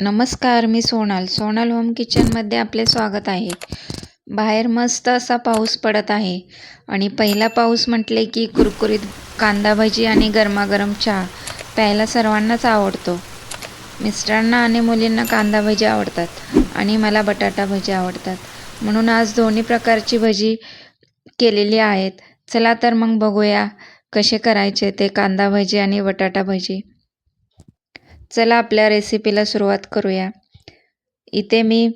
नमस्कार मी सोनाल. सोनाल होम किचनमध्ये आपले स्वागत आहे. बाहेर मस्त असा पाऊस पडत आहे आणि पहिला पाऊस म्हटले की कुरकुरीत कांदा भजी आणि गरमागरम चहा प्यायला सर्वांनाच आवडतो. मिस्टरांना आणि मुलींना कांदा भजी आवडतात आणि मला बटाटा भजी आवडतात. म्हणून आज दोन्ही प्रकारची भजी केलेली आहेत. चला तर मग बघूया कसे करायचे ते कांदा भजी आणि बटाटा भजी. चला आपल्या रेसिपीला सुरुवात करूया. इथे मी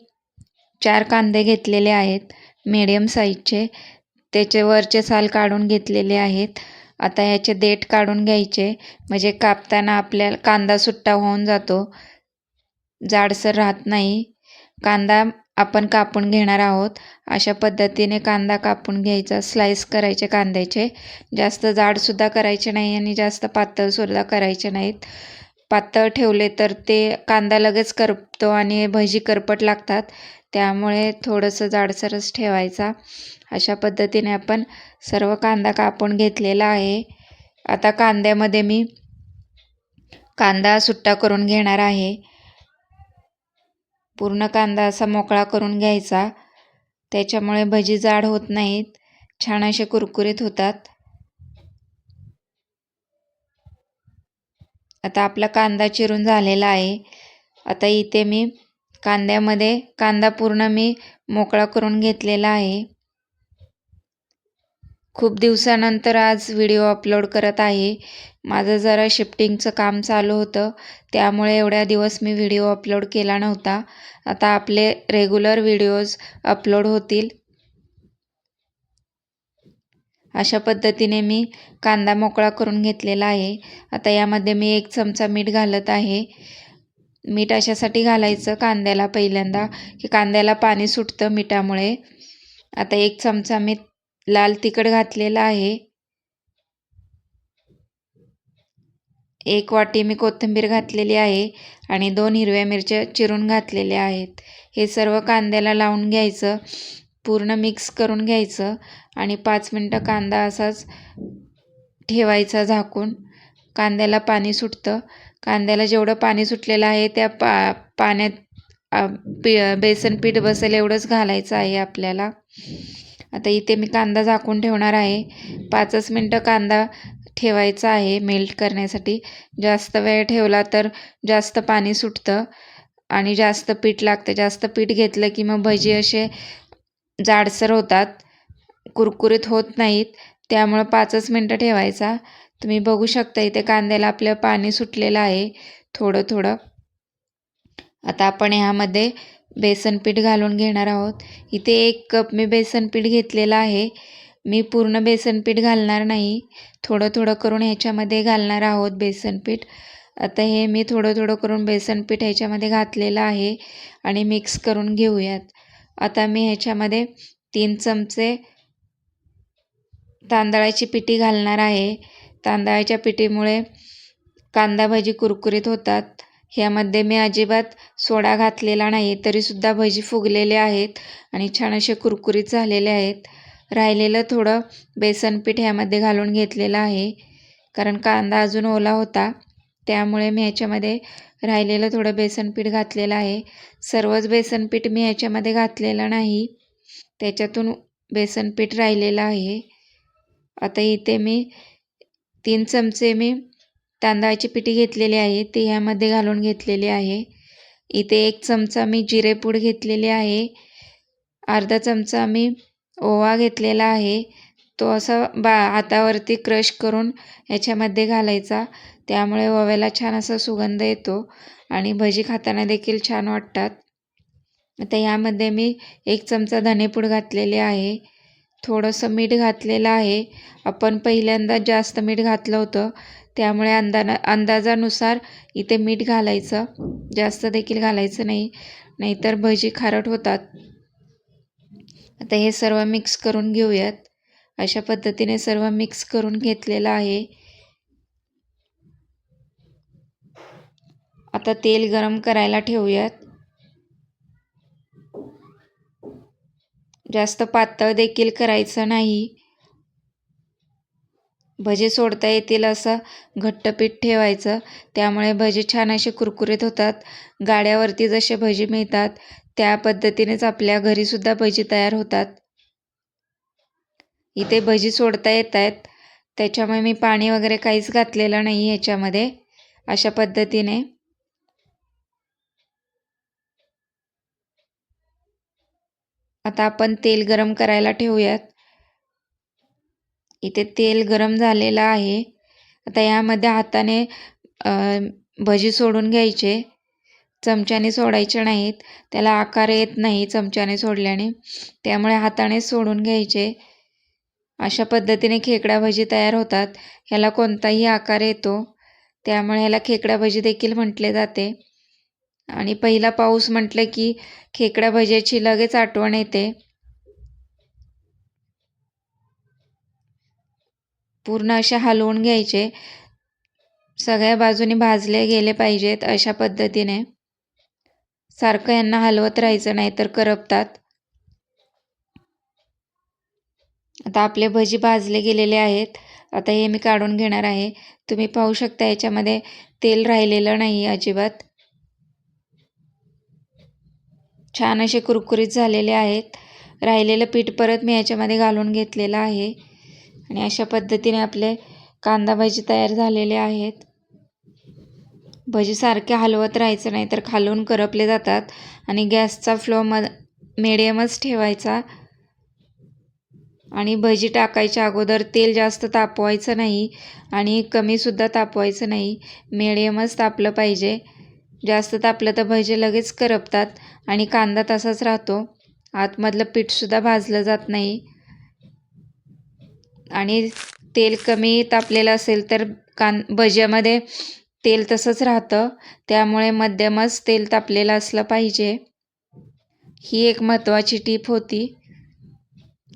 चार कांदे घेतलेले आहेत मीडियम साईजचे त्याचे वरचे साल काढून घेतलेले आहेत. आता ह्याचे देठ काढून घ्यायचे. म्हणजे कापताना आपल्याला कांदा सुट्टा होऊन जातो. जाडसर राहत नाही. कांदा आपण कापून घेणार आहोत. अशा पद्धतीने कांदा कापून घ्यायचा. स्लाइस करायचे कांद्याचे. जास्त जाडसुद्धा करायचे नाही आणि जास्त पातळसुद्धा करायचे नाहीत. पातळ ठेवले तर ते कांदा लगेच करपतो आणि भजी करपट लागतात. त्यामुळे थोडंसं जाडसरच ठेवायचा. अशा पद्धतीने आपण सर्व कांदा कापून घेतलेला आहे. आता कांद्यामध्ये मी कांदा सुट्टा करून घेणार आहे. पूर्ण कांदा असा मोकळा करून घ्यायचा. त्याच्यामुळे भजी जाड होत नाहीत. छान असे कुरकुरीत होतात. आता आपला कांदा चिरून झालेला आहे. आता इथे मी कांद्यामध्ये कांदा पूर्ण मी मोकळा करून घेतलेला आहे. खूप दिवसानंतर आज व्हिडिओ अपलोड करत आहे. माझं जरा शिफ्टिंगचं काम चालू होतं. त्यामुळे एवढ्या दिवस मी व्हिडिओ अपलोड केला नव्हता. आता आपले रेग्युलर व्हिडिओज अपलोड होतील. अशा पद्धतीने मी कांदा मोकळा करून घेतलेला आहे. आता यामध्ये मी एक चमचा मीठ घालत आहे. मीठ अशासाठी घालायचं कांद्याला पहिल्यांदा की कांद्याला पाणी सुटतं मिठामुळे. आता एक चमचा मी लाल तिखट घातलेला आहे. एक वाटी मी कोथिंबीर घातलेली आहे आणि दोन हिरव्या मिरच्या चिरून घातलेल्या आहेत. हे सर्व कांद्याला लावून घ्यायचं. पूर्ण मिक्स करून घ्यायचं आणि पाच मिनटं कांदा असाच ठेवायचा झाकून. कांद्याला पाणी सुटतं. कांद्याला जेवढं पाणी सुटलेलं आहे त्या पा पाण्यात पी बेसन पीठ बसेल एवढंच घालायचं आहे आपल्याला. आता इथे मी कांदा झाकून ठेवणार आहे. पाचच मिनटं कांदा ठेवायचा आहे मेल्ट करण्यासाठी. जास्त वेळ ठेवला तर जास्त पाणी सुटतं आणि जास्त पीठ लागतं. जास्त पीठ घेतलं की मग भजी असे जाडसर होतात कुरकुरीत होत नाहीत त्यामुळं पाचच मिनटं ठेवायचा. तुम्ही बघू शकता इथे कांद्याला आपलं पाणी सुटलेलं आहे थोडं थोडं. आता आपण ह्यामध्ये बेसन पीठ घालून घेणार आहोत. इथे एक कप मी बेसन पीठ घेतलेलं आहे. मी पूर्ण बेसन पीठ घालणार नाही. थोडं थोडं करून ह्याच्यामध्ये घालणार आहोत बेसन पीठ. आता हे मी थोडं थोडं करून बेसन पीठ ह्याच्यामध्ये घातलेलं आहे आणि मिक्स करून घेऊयात. आता मी ह्याच्यामध्ये तीन चमचे तांदळाची पिठी घालणार आहे. तांदळाच्या पिठीमुळे कांदा भजी कुरकुरीत होतात. ह्यामध्ये मी अजिबात सोडा घातलेला नाही तरीसुद्धा भजी फुगलेले आहेत आणि छान असे कुरकुरीत झालेले आहेत. राहिलेलं थोडं बेसन पीठ ह्यामध्ये घालून घेतलेलं आहे कारण कांदा अजून ओला होता. त्यामुळे मी ह्याच्यामध्ये राहिलेलं थोडं बेसनपीठ घातलेलं आहे. सर्वच बेसनपीठ मी ह्याच्यामध्ये घातलेलं नाही. त्याच्यातून बेसनपीठ राहिलेलं आहे. आता इथे मी तीन चमचे मी तांदळाची पिठी घेतलेली आहे. ती ह्यामध्ये घालून घेतलेली आहे. इथे एक चमचा मी जिरेपूड घेतलेली आहे. अर्धा चमचा मी ओवा घेतलेला आहे. तो असा बा हातावरती क्रश करून याच्यामध्ये घालायचा. त्यामुळे ओव्याला छान असा सुगंध येतो आणि भजी खाताना देखील छान वाटतात. आता यामध्ये मी एक चमचा धनेपूड घातलेले आहे. थोडंसं मीठ घातलेलं आहे. आपण पहिल्यांदा जास्त मीठ घातलं होतं. त्यामुळे अंदाना अंदाजानुसार इथे मीठ घालायचं. जास्त देखील घालायचं नाही. नाहीतर भजी खारट होतात. आता हे सर्व मिक्स करून घेऊयात. अशा पद्धतीने सर्व मिक्स करून घेतलेलं आहे. आता तेल गरम करायला ठेवूयात. जास्त पातळ देखील करायचं नाही. भजे सोडता येतील असं घट्ट पीठ ठेवायचं. त्यामुळे भजे छान असे कुरकुरीत होतात. गाड्यावरती जसे भजी मिळतात त्या पद्धतीनेच आपल्या घरीसुद्धा भजी तयार होतात. इथे भजी सोडता येत आहेत त्याच्यामुळे मी पाणी वगैरे काहीच घातलेलं नाही ह्याच्यामध्ये अशा पद्धतीने. आता आपण तेल गरम करायला ठेवूयात. इथे तेल गरम झालेलं आहे. आता यामध्ये हाताने भजी सोडून घ्यायचे. चमच्याने सोडायचे नाहीत. त्याला आकार येत नाही चमच्याने सोडल्याने. त्यामुळे हाताने सोडून घ्यायचे. अशा पद्धतीने खेकडा भजी तयार होतात. ह्याला कोणताही आकार येतो. त्यामुळे ह्याला खेकडा भजी देखील म्हटले जाते. आणि पहिला पाऊस म्हटलं की खेकडा भज्याची लगेच आठवण येते. पूर्ण असे हलवून घ्यायचे. सगळ्या बाजूनी भाजले गेले पाहिजेत अशा पद्धतीने. सारखं यांना हलवत राहायचं नाही तर करपतात. आता आपले भजी भाजले गेलेले आहेत. आता हे मी काढून घेणार आहे. तुम्ही पाहू शकता याच्यामध्ये तेल राहिलेलं नाही अजिबात. छान असे कुरकुरीत झालेले आहेत. राहिलेलं पीठ परत मी याच्यामध्ये घालून घेतलेलं आहे. आणि अशा पद्धतीने आपले कांदा भजी तयार झालेले आहेत. भजी सारखे हलवत राहायचं नाही तर खालून करपले जातात. आणि गॅसचा फ्लो म मीडियमच ठेवायचा. आणि भजी टाकायच्या अगोदर तेल जास्त तापवायचं नाही आणि कमीसुद्धा तापवायचं नाही. मिडियमच तापलं पाहिजे. जास्त तापलं तर भजे लगेच करपतात आणि कांदा तसाच राहतो. आतमधलं पीठसुद्धा भाजलं जात नाही. आणि तेल कमी तापलेलं असेल तर कान भज्यामध्ये तेल तसंच राहतं. त्यामुळे मध्यमच तेल तापलेलं असलं पाहिजे. ही एक महत्त्वाची टीप होती.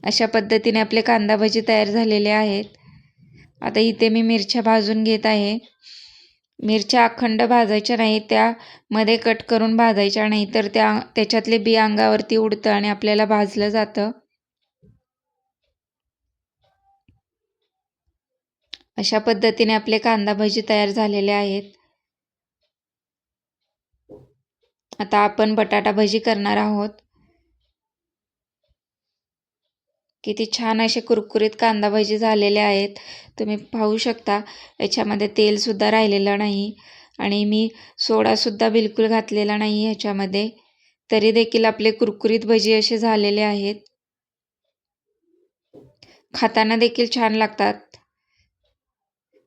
अशा पद्धतीने आपले कांदा भजी तयार झालेले आहेत. आता इथे मी मिरच्या भाजून घेत आहे. मिरच्या अखंड भाजायच्या नाही त्यामध्ये कट करून भाजायच्या नाही तर त्या त्याच्यातले बी अंगावरती उडतं आणि आपल्याला भाजलं जातं. अशा पद्धतीने आपले कांदा भजी तयार झालेले आहेत. आता आपण बटाटा भजी करणार आहोत. किती छान असे कुरकुरीत कांदा भजी झालेले आहेत. तुम्ही पाहू शकता याच्यामध्ये तेलसुद्धा राहिलेलं नाही आणि मी सोडासुद्धा बिलकुल घातलेला नाही ह्याच्यामध्ये तरी देखील आपले कुरकुरीत भजी असे झालेले आहेत. खाताना देखील छान लागतात.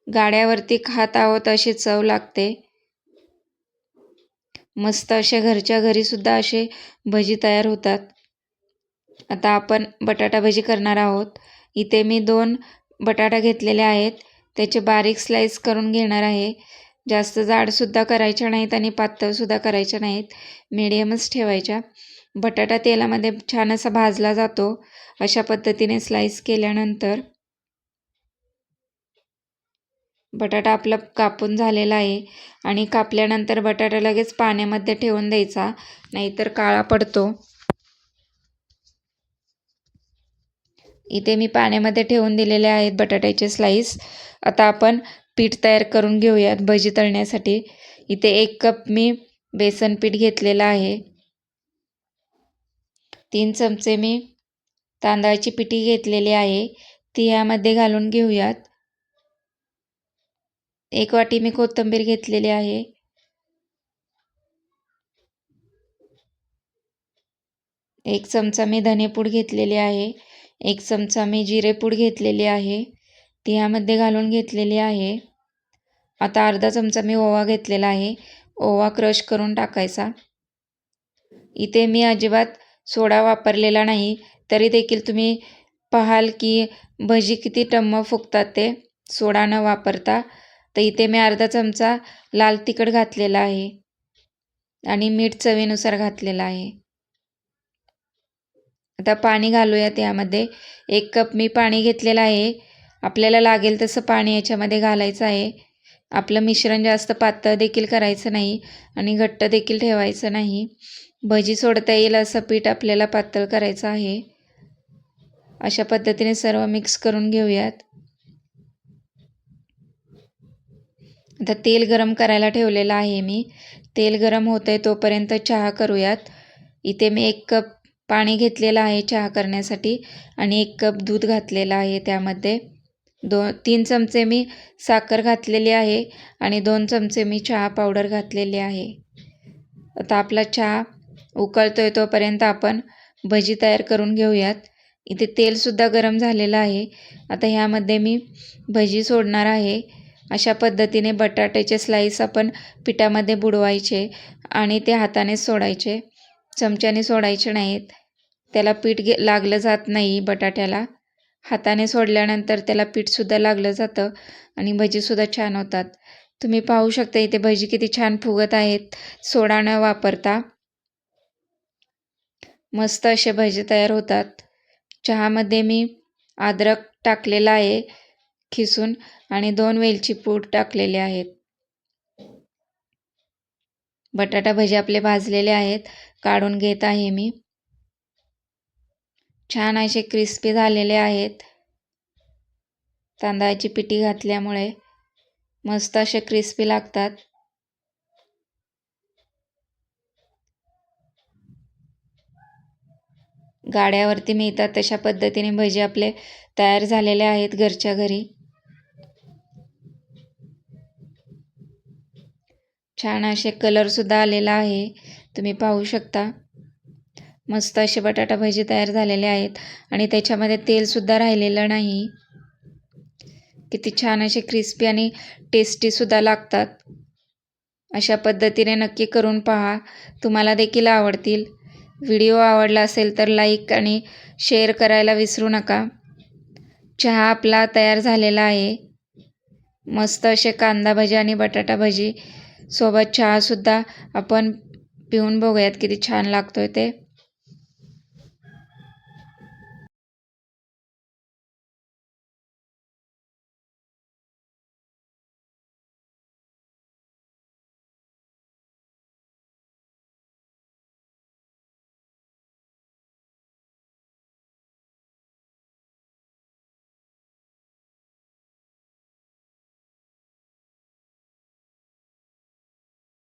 गाड्यावरती खात आहोत अशी चव लागते. मस्त असे घरच्या घरीसुद्धा असे भजी तयार होतात. आता आपण बटाटा भजी करणार आहोत. इथे मी दोन बटाटा घेतलेले आहेत. त्याचे बारीक स्लाईस करून घेणार आहे. जास्त जाडसुद्धा करायच्या नाहीत आणि पातळसुद्धा करायच्या नाहीत. मिडियमच ठेवायच्या. बटाटा तेलामध्ये छान असा भाजला जातो. अशा पद्धतीने स्लाईस केल्यानंतर बटाटा आपला कापून झालेला आहे. आणि कापल्यानंतर बटाटा लगेच पाण्यामध्ये ठेवून द्यायचा. नाहीतर काळा पडतो. इथे मी पाण्यामध्ये ठेवून दिलेले आहेत बटाट्याचे स्लाईस आता आपण पीठ तयार करून घेऊयात भजी तळण्यासाठी. इथे एक कप मी बेसन पीठ घेतलेलं आहे. तीन चमचे मी तांदळाची पिठी घेतलेली आहे. ती ह्यामध्ये घालून घेऊयात. एक वाटी मी कोथिंबीर घेतलेली आहे. एक चमचा मी धनेपूड घेतलेली आहे. एक चमचा मी जिरेपूड घेतलेली आहे. ती ह्यामध्ये घालून घेतलेली आहे. आता अर्धा चमचा मी ओवा घेतलेला आहे. ओवा क्रश करून टाकायचा. इथे मी अजिबात सोडा वापरलेला नाही. तरी देखील तुम्ही पाहाल की भजी किती टम्म फुगतात ते. सोडा न वापरता. तर इथे मी अर्धा चमचा लाल तिखट घातलेला आहे. आणि मीठ चवीनुसार घातलेला आहे. आता पाणी घालूयात यामध्ये. एक कप मी पाणी घेतलेलं आहे. आपल्याला लागेल तसं पाणी याच्यामध्ये घालायचं आहे. आपलं मिश्रण जास्त पातळ देखील करायचं नाही आणि घट्ट देखील ठेवायचं नाही. भजी सोडता येईल असं पीठ आपल्याला पातळ करायचं आहे. अशा पद्धतीने सर्व मिक्स करून घेऊयात. आता तेल गरम करायला ठेवलेलं आहे मी. तेल गरम होतं आहे तोपर्यंत चहा करूयात. इथे मी एक कप पाणी घेतलेलं आहे चहा करण्यासाठी आणि एक कप दूध घातलेलं आहे त्यामध्ये. दो तीन चमचे मी साखर घातलेली आहे आणि दोन चमचे मी चहा पावडर घातलेली आहे. आता आपला चहा उकळतो आहे तोपर्यंत आपण भजी तयार करून घेऊयात. इथे तेलसुद्धा गरम झालेलं आहे. आता ह्यामध्ये मी भजी सोडणार आहे. अशा पद्धतीने बटाट्याचे स्लाईस आपण पिठामध्ये बुडवायचे आणि ते हाताने सोडायचे. चमच्याने सोडायचे नाहीत. त्याला पीठ गे लागलं जात नाही बटाट्याला. हाताने सोडल्यानंतर त्याला पीठसुद्धा लागलं जातं आणि भजीसुद्धा छान होतात. तुम्ही पाहू शकता इथे भजी किती छान फुगत आहेत. सोडा न वापरता. मस्त असे भजी तयार होतात. चहामध्ये मी अद्रक टाकलेला आहे खिसून आणि दोन वेलची पूड टाकलेले आहेत. बटाटा भजी आपले भाजलेले आहेत. काढून घेत आहे मी. छान असे क्रिस्पी झालेले आहेत. तांदळाची पिठी घातल्यामुळे मस्त असे क्रिस्पी लागतात. गाड्यावरती मिळतात तशा पद्धतीने भजी आपले तयार झालेले आहेत घरच्या घरी. छान असे कलरसुद्धा आलेला आहे. तुम्ही पाहू शकता. मस्त असे बटाटा भजी तयार झालेले आहेत आणि त्याच्यामध्ये तेलसुद्धा राहिलेलं नाही. किती छान असे क्रिस्पी आणि टेस्टीसुद्धा लागतात. अशा पद्धतीने नक्की करून पहा. तुम्हाला देखील आवडतील. व्हिडिओ आवडला असेल तर लाईक आणि शेअर करायला विसरू नका. चहा आपला तयार झालेला आहे. मस्त असे कांदा भजी आणि बटाटा भजी सोबत चहासुद्धा आपण पिऊन बघूयात किती छान लागतो आहे ते.